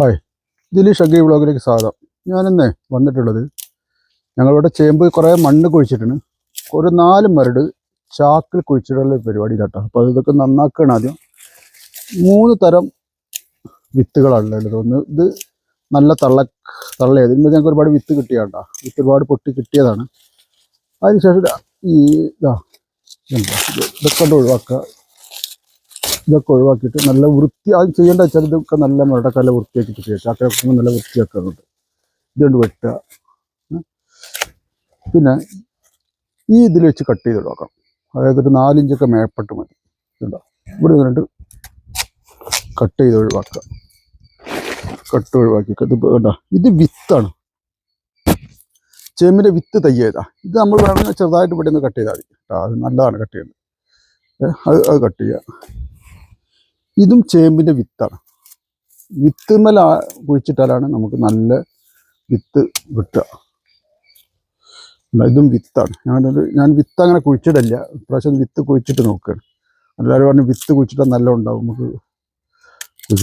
Hi Dileesh agri വ്ളോഗിലേക്ക് സ്വാഗതം. ഞാനിന്ന് വന്നിട്ടുള്ളത് ഞങ്ങളിവിടെ ചേമ്പ് കുറേ മണ്ണ് കുഴിച്ചിട്ടുണ്ട് ഒരു നാല് മരട് ചാക്കിൽ കുഴിച്ചിട്ടുള്ള പരിപാടിയിലാട്ടോ. അപ്പോൾ ഇതൊക്കെ നന്നാക്കുകയാണ് ആദ്യം. മൂന്ന് തരം വിത്തുകളാണ് ഉള്ളത്. ഒന്ന് ഇത് നല്ല തള്ള തള്ളയത് ഇതിന് ഞങ്ങൾക്ക് ഒരുപാട് വിത്ത് കിട്ടിയാട്ടോ വിത്ത് ഒരുപാട് പൊട്ടി കിട്ടിയതാണ്. അതിനുശേഷം ഈ ഇത് ഇതൊക്കെ ഒഴിവാക്കുക. ഇതൊക്കെ ഒഴിവാക്കിയിട്ട് നല്ല വൃത്തി അത് ചെയ്യേണ്ട വെച്ചാൽ ഇതൊക്കെ നല്ല മുരടക്കല്ല വൃത്തിയാക്കിയിട്ട് ചെയ്യുക ചാക്കരക്കുമ്പോൾ നല്ല വൃത്തിയാക്കാറുണ്ട്. ഇതുകൊണ്ട് വെട്ടുക. പിന്നെ ഈ ഇതിൽ വെച്ച് കട്ട് ചെയ്ത് കൊടുക്കണം അതായത് ഒരു നാലിഞ്ചൊക്കെ മേപ്പെട്ട് മതി. ഇതുണ്ടോ? ഇവിടെ നിന്നിട്ട് കട്ട് ചെയ്ത് ഒഴിവാക്കുക. കട്ട് ഒഴിവാക്കി ഇത് വേണ്ട ഇത് വിത്താണ്. ചേമ്പിന്റെ വിത്ത് തയ്യതാ ഇത് നമ്മൾ വേണമെങ്കിൽ ചെറുതായിട്ട് ഇവിടെ കട്ട് ചെയ്താൽ മതി. അത് നല്ലതാണ് കട്ട് ചെയ്യുന്നത്. അത് അത് കട്ട് ചെയ്യുക. ഇതും ചേമ്പിന്റെ വിത്താണ്. വിത്തുമ്മൽ കുഴിച്ചിട്ടാലാണ് നമുക്ക് നല്ല വിത്ത് കിട്ടുക. ഇതാ ഇതും വിത്താണ് ഞാനൊരു ഞാൻ വിത്ത് അങ്ങനെ കുഴിച്ചിടില്ല പ്രാവശ്യം വിത്ത് കുഴിച്ചിട്ട് നോക്കുകയാണ്. എല്ലാവരും പറഞ്ഞു വിത്ത് കുഴിച്ചിട്ടാൽ നല്ല ഉണ്ടാവും. നമുക്ക്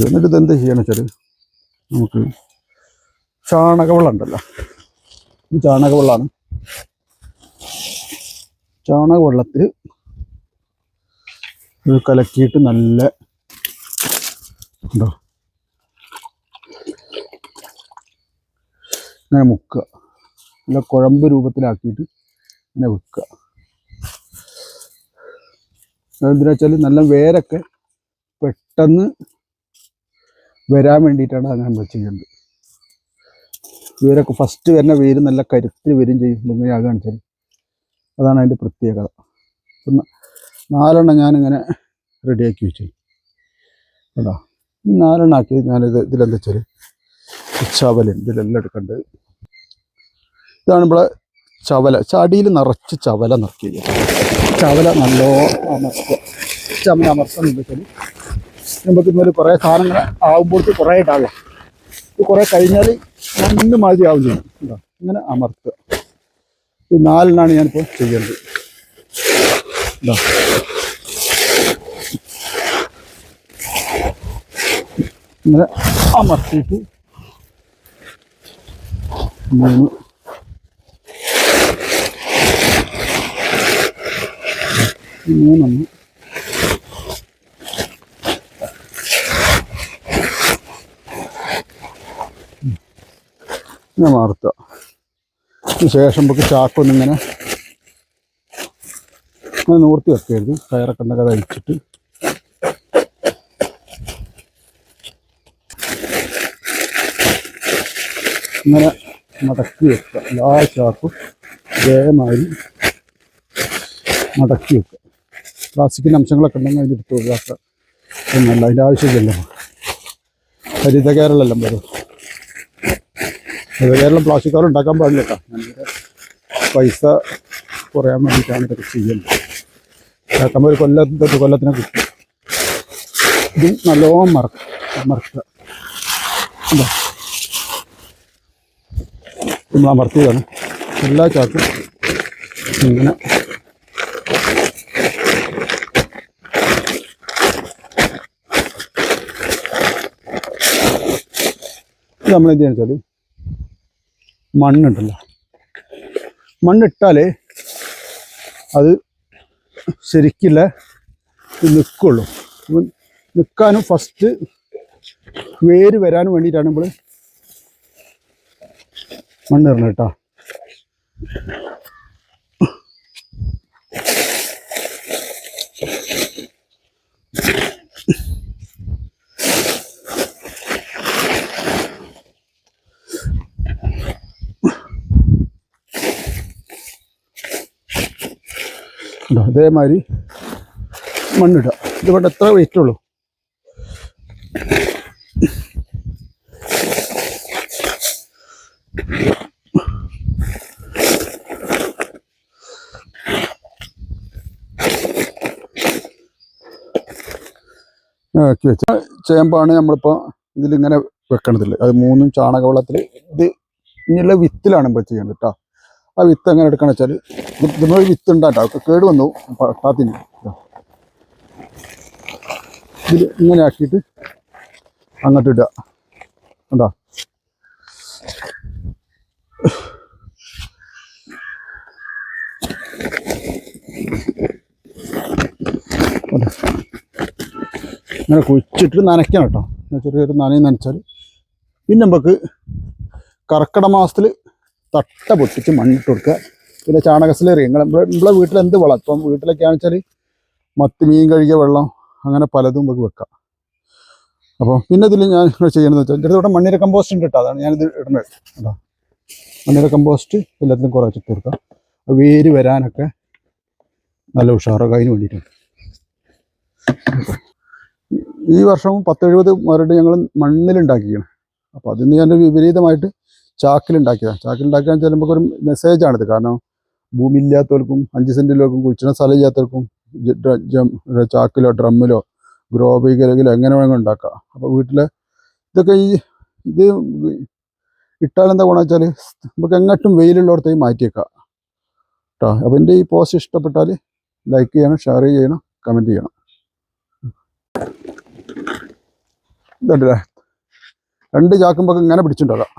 എന്നിട്ട് ഇതെന്ത് ചെയ്യണം വെച്ചാൽ നമുക്ക് ചാണകവെള്ളം ഉണ്ടല്ലോ. ഈ ചാണകവെള്ളമാണ്. ചാണകവെള്ളത്തിൽ ഇത് കലക്കിയിട്ട് നല്ല ഉണ്ടോ? ഇങ്ങനെ മുക്കുക. നല്ല കുഴമ്പ് രൂപത്തിലാക്കിയിട്ട് ഇങ്ങനെ വെക്കുക. എന്തിനാ വെച്ചാൽ നല്ല വേരൊക്കെ പെട്ടെന്ന് വരാൻ വേണ്ടിയിട്ടാണ് അങ്ങനെ വെച്ചിട്ടുണ്ട് വേരൊക്കെ ഫസ്റ്റ് വരുന്ന വേര് നല്ല കരുത്തിൽ വരും ചെയ്യും. ഇങ്ങനെയാകാന്ന് വെച്ചാൽ അതാണ് അതിന്റെ പ്രത്യേകത. നാലെണ്ണം ഞാനിങ്ങനെ റെഡിയാക്കി വെച്ചു കേട്ടോ ഈ നാലെണ്ണം ആക്കി ഞാനിത് ഇതിലെന്താ വെച്ചാൽ ചവല ഇതിലെല്ലാം എടുക്കേണ്ടത് ഇതാണ് ഇവിടെ ചവല. ചടിയിൽ നിറച്ച് ചവല നിറക്കുക ചവല നല്ല അമർത്തുക. ചവല അമർത്തണം എന്താ വെച്ചാൽ നമുക്ക് ഇന്നലെ കുറേ സാധനങ്ങൾ ആകുമ്പോഴത്തെ കുറേ ഇടാനുള്ള ഇത് കുറേ കഴിഞ്ഞാൽ രണ്ട് മാതിരി ആവും ചെയ്യും. കേട്ടോ ഇങ്ങനെ അമർത്തുക. ഇത് നാലെണ്ണാണ് ഞാനിപ്പോൾ ചെയ്യേണ്ടത്. ഇതാ ഇങ്ങനെ അമർത്തിയിട്ട് മൂന്ന്. മൂന്നെണ്ണം. ഇങ്ങനെ മാർത്തുക ശേഷം നമുക്ക് ചാക്കൊന്നിങ്ങനെ നൂർത്തി വെക്കരുത്. കയറൊക്കെ ഉണ്ടെങ്കിൽ അത് അഴിച്ചിട്ട് ഇങ്ങനെ മടക്കി വെക്കുക. എല്ലാ ചാക്കും ഇതേമാതിരി മടക്കി വെക്കുക. പ്ലാസ്റ്റിക്കിന്റെ അംശങ്ങളൊക്കെ ഉണ്ടെങ്കിൽ അതിന്റെ ഒഴിവാക്കുക. എന്നല്ല അതിന്റെ ആവശ്യമില്ലല്ലോ. ഹരിത കേരളല്ലേ വരും ഹരിത കേരളം പ്ലാസ്റ്റിക് കവർ ഉണ്ടാക്കാൻ പാടില്ല കേട്ടോ. പൈസ കുറയാൻ വേണ്ടിയിട്ടാണ് ഇതൊക്കെ ചെയ്യുന്നത് ഉണ്ടാക്കുമ്പോൾ ഒരു കൊല്ലം തൊട്ട് കൊല്ലത്തിനെ കിട്ടും. ഇതും നല്ലോണം മറക്കുക. മറക്കുക. എന്താ നമ്മൾ അമർത്തിയതാണ്. എല്ലാ ചാക്കും ഇങ്ങനെ. ഇത് നമ്മൾ എന്ത് വെച്ചാൽ മണ്ണുണ്ടല്ലോ മണ്ണിട്ടാലേ അത് ശരിക്കില്ല നിൽക്കുള്ളൂ നിൽക്കാനും ഫസ്റ്റ് വേര് വരാനും വേണ്ടിയിട്ടാണ് നമ്മൾ മണ്ണിടണം കേട്ടോ. ഇതാ അതേമാതിരി മണ്ണിടുക. ഇതുകൊണ്ട് എത്ര വെയിറ്റ് ആക്കി വെച്ച ചേമ്പാണ് നമ്മളിപ്പോൾ ഇതിലിങ്ങനെ വെക്കണതില്ല അത് മൂന്നും ചാണകവെള്ളത്തിൽ ഇത് ഇനിയുള്ള വിത്തിലാണ് ഇപ്പോൾ ചെയ്യേണ്ടത് കേട്ടോ ആ വിത്ത് എങ്ങനെ എടുക്കണം വെച്ചാൽ ഇതിനൊരു വിത്ത് ഉണ്ടാട്ടോ ഒക്കെ കേട് വന്നു. പാത്തിന്. ഇതിൽ ഇങ്ങനെ ആക്കിയിട്ട് അങ്ങോട്ട് ഇടുക. കണ്ടോ? ഇങ്ങനെ കുഴിച്ചിട്ട് നനയ്ക്കണം കേട്ടോ. ചെറിയൊരു നനയും നനച്ചാൽ പിന്നെ നമുക്ക് കർക്കിട മാസത്തിൽ തട്ട പൊട്ടിച്ച് മണ്ണിട്ട് കൊടുക്കുക. പിന്നെ ചാണകസിലേറി നിങ്ങൾ നമ്മളെ വീട്ടിൽ എന്ത് വളം? ഇപ്പം വീട്ടിലൊക്കെയാണെന്ന് വെച്ചാൽ മത്തി മീൻ കഴുകിയ വെള്ളം അങ്ങനെ പലതും നമുക്ക് വെക്കാം. അപ്പോൾ പിന്നെ ഇതിൽ ഞാൻ ചെയ്യണമെന്ന് വെച്ചാൽ എന്റെ ഇവിടെ മണ്ണിര കമ്പോസ്റ്റ് ഉണ്ട് കേട്ടോ. അതാണ് ഞാനിത് ഇടുന്നത് കേട്ടോ മണ്ണിര കമ്പോസ്റ്റ് എല്ലാത്തിനും കുറേ ഇട്ട് കൊടുക്കാം. വേര് വരാനൊക്കെ നല്ല ഉഷാറൊക്കെ അതിന് വേണ്ടിയിട്ട് ഈ വർഷവും പത്തെഴുപത് മരട് ഞങ്ങൾ മണ്ണിലുണ്ടാക്കിയാണ് അപ്പോൾ അതിന് ഞാൻ വിപരീതമായിട്ട് ചാക്കിലുണ്ടാക്കിയതാണ് ചാക്കിലുണ്ടാക്കിയാൽ വെച്ചാൽ നമുക്കൊരു മെസ്സേജാണിത് കാരണം ഭൂമി ഇല്ലാത്തവർക്കും അഞ്ച് സെന്റിലോക്കും കുഴിച്ചിട സ്ഥലം ഇല്ലാത്തവർക്കും ചാക്കിലോ ഡ്രമ്മിലോ ഗ്രോ ബീഗിലോ എങ്ങനെ വേണമെങ്കിൽ ഉണ്ടാക്കാം. അപ്പോൾ വീട്ടിൽ ഇതൊക്കെ ഈ ഇത് ഇട്ടാൽ എന്താ ഗുണം വെച്ചാൽ നമുക്ക് എങ്ങോട്ടും വെയിലുള്ളിടത്തേക്ക് മാറ്റിയേക്കാം. കേട്ടോ അപ്പോൾ എന്റെ ഈ പോസ്റ്റ് ഇഷ്ടപ്പെട്ടാൽ ലൈക്ക് ചെയ്യണം ഷെയർ ചെയ്യണം കമന്റ് ചെയ്യണം. ഇതുണ്ടല്ലേ? രണ്ട് ചാക്കുമ്പോൾ ഇങ്ങനെ പിടിച്ചിട്ടുണ്ടാകാം